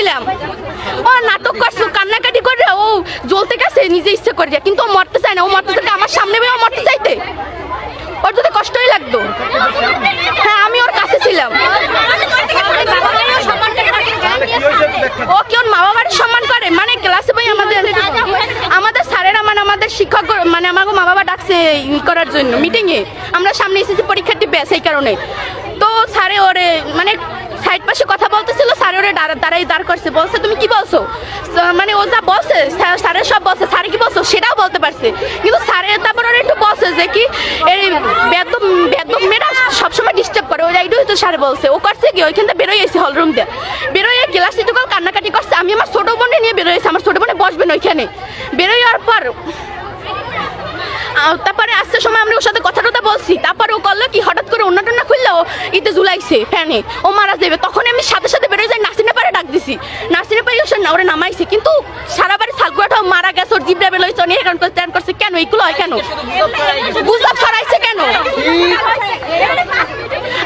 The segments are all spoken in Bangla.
ছিলাম ও নাটক করছে, কান্নাকাটি করে ও জ্বলতে গেছে, নিজে ইচ্ছে করে কিন্তু ও মরতে চায় না, ও মরতে চাইতে আমার সামনে ও মরতে চাইতে। ওর যদি কষ্টই লাগতো। হ্যাঁ আমি ওর কাছে ছিলাম। ও কি ওর মা বাবার সম্মান করে? মানে ক্লাসে ভাই আমাদের আমাদের স্যারেরা মানে আমাদের শিক্ষক মানে আমাকে মা বাবা ডাকছে করার জন্য মিটিংয়ে আমরা সামনে এসেছি, পরীক্ষার্থী ব্যাস, এই কারণে। তো স্যারে ওরে মানে সাইড পাশে কথা বলতেছিল, স্যার ওরে দাঁড়া, দাঁড়াই, দাঁড় করছে। বলছে, তুমি কি বলছো? মানে ও যা বলছে, স্যার- স্যারের সব বলছে। স্যার কি বলছো? সেটাও বলতে পারছে। কিন্তু স্যারের তারপর ওরা একটু বলছে যে কি এই বেদম বেদম মেয়েরা সবসময় ডিস্টার্ব করে। ওই এইটাই তো স্যার বলছে। ও করছে কি? ওইখান থেকে বেরোয় এসে হল রুম দিয়ে। বেরোয় ক্লাসে ঢুকাল কান্নাকাটি করছে। আমি আমার ছোট বোনে নিয়ে বেরোয়েছি আমার ছোট বোনে বসবেন ওইখানে। বেরোয় যাওয়ার পর তারপরে আসতে সময় আমরা ওর সাথে কথা টথা বলছি তারপরে ও করল কি হঠাৎ করে অন্য টন্না ইতে ঝুলাইছে ফ্যানে। ও মারা যাবে তখন আমি সাথে সাথে বেরোয় যাই নাসিনে পারে ডাক দিছি। নাসিনে পারে ওসে ওরে নামাইছে। কিন্তু সারা বাড়ি সালকুয়াটাও মারা গেছে ওর জিবরা অনেক এরকম করছে এরকম করছে কেন? এইগুলো হয় কেন? গুজব ছড়াইছে কেন?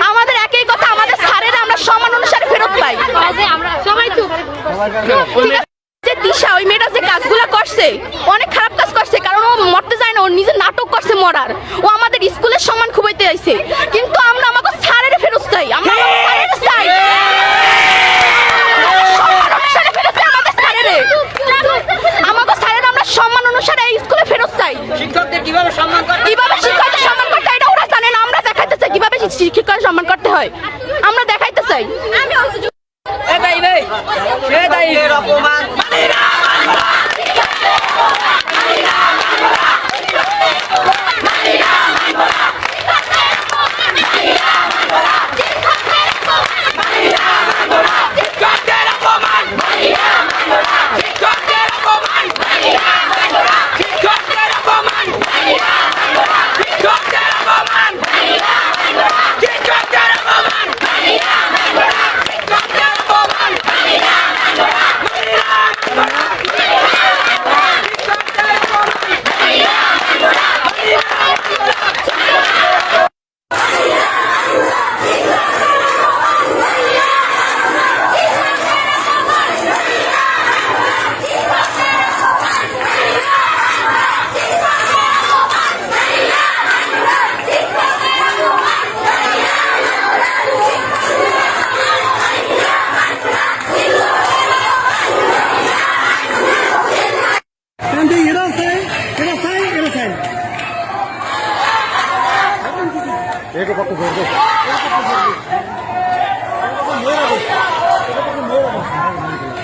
আমাদের একই কথা আমাদের স্যারেরা আমরা সমান অনুসারে ফেরত পাই। সবাই দিশা ওই মেয়েটা যে কাজগুলো করছে অনেক খারাপ কাজ করছে কারণ ও মরতে যায় না ও নিজে নাটক করছে মরার। ও আমাদের স্কুলের সম্মান খুবাইতে আইছে কিন্তু আমরা আমাকে স্যারের ফেরত চাই আমরা আমাকে স্যারের চাই সম্মান অনুসারে ফেরত চাই আমাদের স্যারেরে। আমাকে স্যারের আমরা সম্মান অনুসারে এই স্কুলে ফেরত চাই শিক্ষকদের কীভাবে সম্মান করতে কীভাবে শিক্ষকদের সম্মান করতে এটা ওরা জানে না আমরা দেখাইতে চাই। কীভাবে শিক্ষকের সম্মান করতে হয়? আমরা দেখাইতে চাই। এ দাই ভাই। এ দাই অপমান এটা কত ধরবে এটা কত ধরবে এটা কত মেয়েরা এটা কত মেয়েরা